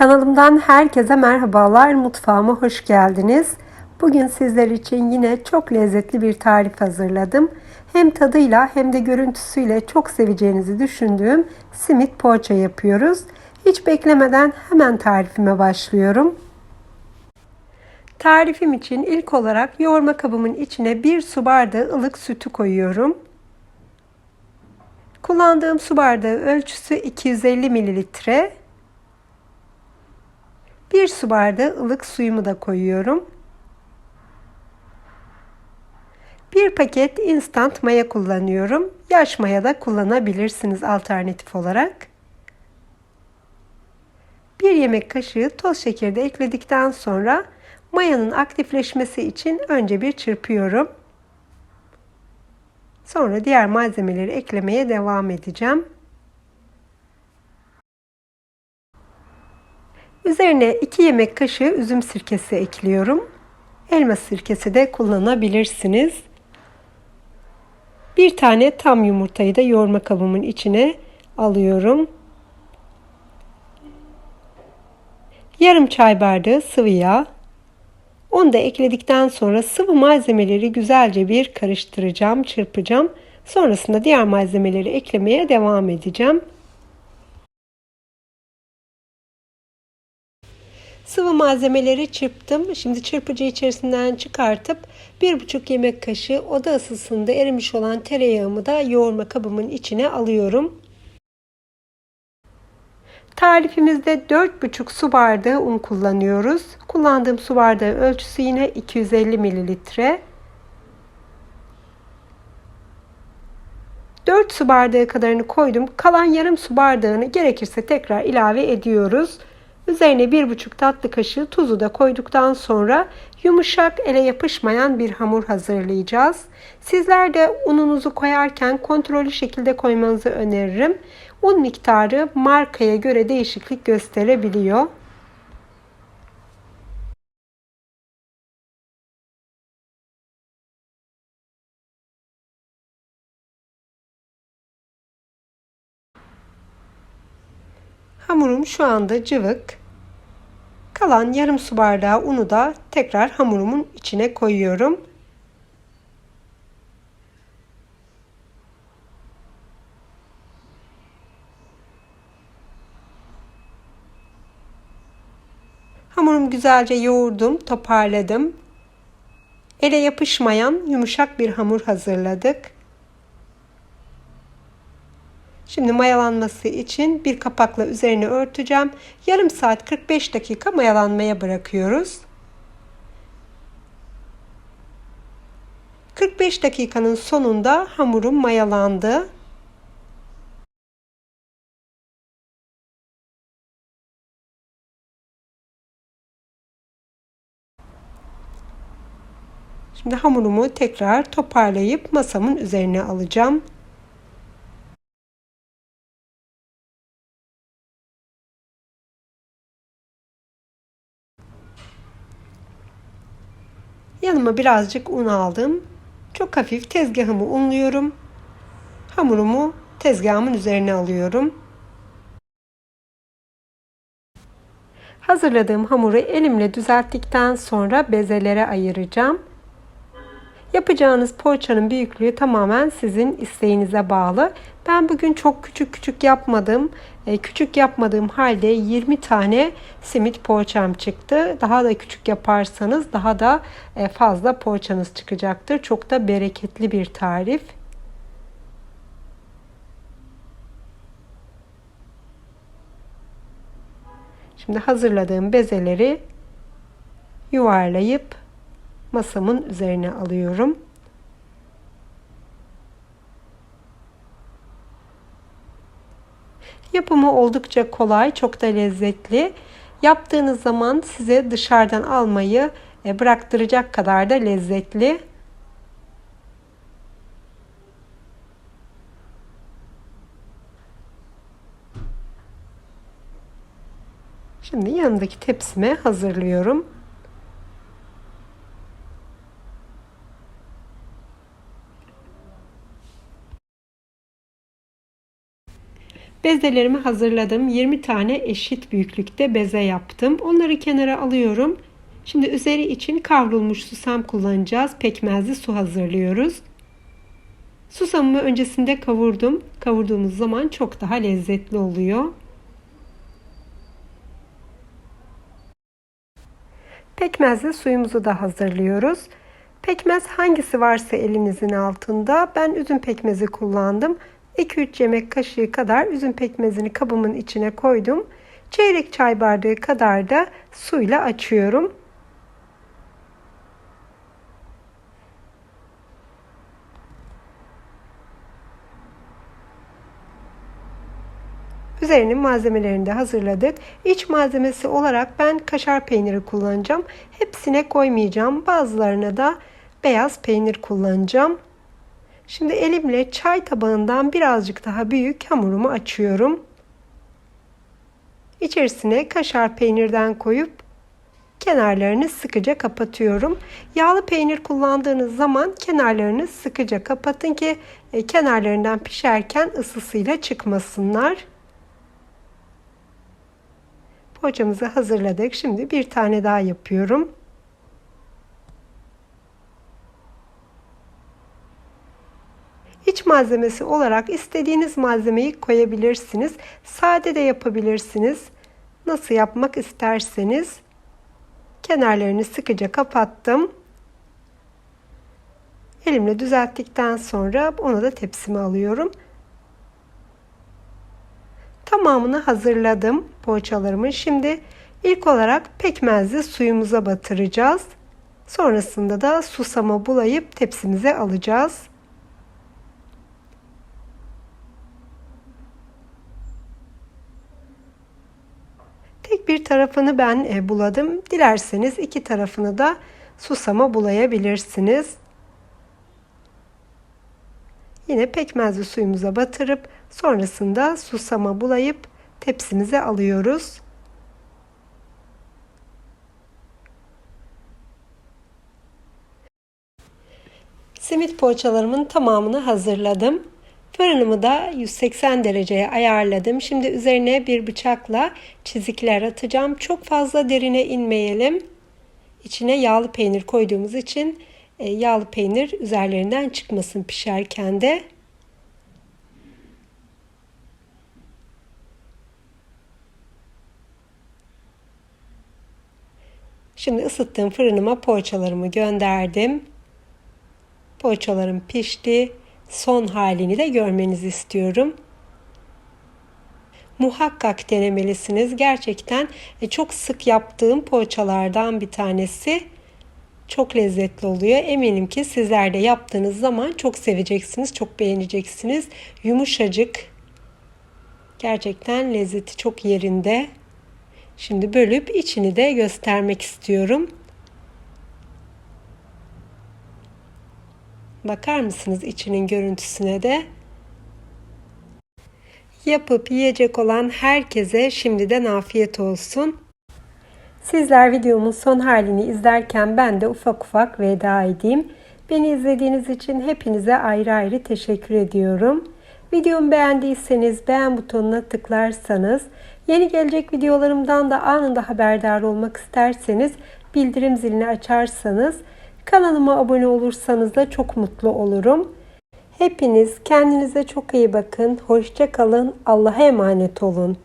Kanalımdan herkese merhabalar. Mutfağıma hoş geldiniz. Bugün sizler için yine çok lezzetli bir tarif hazırladım. Hem tadıyla hem de görüntüsüyle çok seveceğinizi düşündüğüm simit poğaça yapıyoruz. Hiç beklemeden hemen tarifime başlıyorum. Tarifim için ilk olarak yoğurma kabımın içine bir su bardağı ılık sütü koyuyorum. Kullandığım su bardağı ölçüsü 250 mililitre. Bir su bardağı ılık suyumu da koyuyorum. Bir paket instant maya kullanıyorum. Yaş maya da kullanabilirsiniz alternatif olarak. Bir yemek kaşığı toz şekeri de ekledikten sonra mayanın aktifleşmesi için önce bir çırpıyorum. Sonra diğer malzemeleri eklemeye devam edeceğim. Üzerine 2 yemek kaşığı üzüm sirkesi ekliyorum. Elma sirkesi de kullanabilirsiniz. Bir tane tam yumurtayı da yoğurma kabımın içine alıyorum. Yarım çay bardağı sıvı yağ. Onu da ekledikten sonra sıvı malzemeleri güzelce bir karıştıracağım, çırpacağım. Sonrasında diğer malzemeleri eklemeye devam edeceğim. Sıvı malzemeleri çırptım. Şimdi çırpıcı içerisinden çıkartıp 1,5 yemek kaşığı oda ısısında erimiş olan tereyağımı da yoğurma kabımın içine alıyorum. Tarifimizde 4,5 su bardağı un kullanıyoruz. Kullandığım su bardağı ölçüsü yine 250 mililitre. 4 su bardağı kadarını koydum. Kalan yarım su bardağını gerekirse tekrar ilave ediyoruz. Üzerine 1,5 tatlı kaşığı tuzu da koyduktan sonra yumuşak ele yapışmayan bir hamur hazırlayacağız. Sizler de ununuzu koyarken kontrollü şekilde koymanızı öneririm. Un miktarı markaya göre değişiklik gösterebiliyor. Şu anda cıvık. Kalan yarım su bardağı unu da tekrar hamurumun içine koyuyorum. Hamurum güzelce yoğurdum, toparladım. Ele yapışmayan yumuşak bir hamur hazırladık. Şimdi mayalanması için bir kapakla üzerine örteceğim. Yarım saat 45 dakika mayalanmaya bırakıyoruz. 45 dakikanın sonunda hamurum mayalandı. Şimdi hamurumu tekrar toparlayıp masamın üzerine alacağım. Yanıma birazcık un aldım. Çok hafif tezgahımı unluyorum. Hamurumu tezgahımın üzerine alıyorum. Hazırladığım hamuru elimle düzelttikten sonra bezelere ayıracağım. Yapacağınız poğaçanın büyüklüğü tamamen sizin isteğinize bağlı. Ben bugün çok küçük küçük yapmadım. E, küçük yapmadığım halde 20 tane simit poğaçam çıktı. Daha da küçük yaparsanız daha da e, fazla poğaçanız çıkacaktır. Çok da bereketli bir tarif. Şimdi hazırladığım bezeleri yuvarlayıp masamın üzerine alıyorum. Yapımı oldukça kolay, çok da lezzetli. Yaptığınız zaman size dışarıdan almayı e, bıraktıracak kadar da lezzetli. Şimdi yanındaki tepsime hazırlıyorum. Bezelerimi hazırladım. 20 tane eşit büyüklükte beze yaptım. Onları kenara alıyorum. Şimdi üzeri için kavrulmuş susam kullanacağız. Pekmezli su hazırlıyoruz. Susamımı öncesinde kavurdum. Kavurduğumuz zaman çok daha lezzetli oluyor. Pekmezli suyumuzu da hazırlıyoruz. Pekmez hangisi varsa elimizin altında. Ben üzüm pekmezi kullandım. 2-3 yemek kaşığı kadar üzüm pekmezini kabımın içine koydum. Çeyrek çay bardağı kadar da suyla açıyorum. Üzerinin malzemelerini de hazırladık. İç malzemesi olarak ben kaşar peyniri kullanacağım. Hepsine koymayacağım. Bazılarına da beyaz peynir kullanacağım. Şimdi elimle çay tabağından birazcık daha büyük hamurumu açıyorum. İçerisine kaşar peynirden koyup kenarlarını sıkıca kapatıyorum. Yağlı peynir kullandığınız zaman kenarlarını sıkıca kapatın ki e, kenarlarından pişerken ısısıyla çıkmasınlar. Poğaçamızı hazırladık. Şimdi bir tane daha yapıyorum. Malzemesi olarak istediğiniz malzemeyi koyabilirsiniz. Sade de yapabilirsiniz. Nasıl yapmak isterseniz. Kenarlarını sıkıca kapattım. Elimle düzelttikten sonra onu da tepsime alıyorum. Tamamını hazırladım poğaçalarımı. Şimdi ilk olarak pekmezli suyumuza batıracağız. Sonrasında da susama bulayıp tepsimize alacağız. Tek bir tarafını ben e, buladım. Dilerseniz iki tarafını da susama bulayabilirsiniz. Yine pekmezli suyumuza batırıp sonrasında susama bulayıp tepsimize alıyoruz. Simit poğaçalarımın tamamını hazırladım. Fırınımı da 180 dereceye ayarladım. Şimdi üzerine bir bıçakla çizikler atacağım. Çok fazla derine inmeyelim. İçine yağlı peynir koyduğumuz için e, yağlı peynir üzerlerinden çıkmasın pişerken de. Şimdi ısıttığım fırınıma poğaçalarımı gönderdim. Poğaçalarım pişti. Son halini de görmenizi istiyorum. Muhakkak denemelisiniz. Gerçekten e, çok sık yaptığım poğaçalardan bir tanesi. Çok lezzetli oluyor. Eminim ki sizler de yaptığınız zaman çok seveceksiniz, çok beğeneceksiniz. Yumuşacık. Gerçekten lezzeti çok yerinde. Şimdi bölüp içini de göstermek istiyorum. Bakar mısınız içinin görüntüsüne de? Yapıp yiyecek olan herkese şimdiden afiyet olsun. Sizler videomun son halini izlerken ben de ufak ufak veda edeyim. Beni izlediğiniz için hepinize ayrı ayrı teşekkür ediyorum. Videomu beğendiyseniz beğen butonuna tıklarsanız, yeni gelecek videolarımdan da anında haberdar olmak isterseniz bildirim zilini açarsanız, kanalıma abone olursanız da çok mutlu olurum. Hepiniz kendinize çok iyi bakın. Hoşça kalın. Allah'a emanet olun.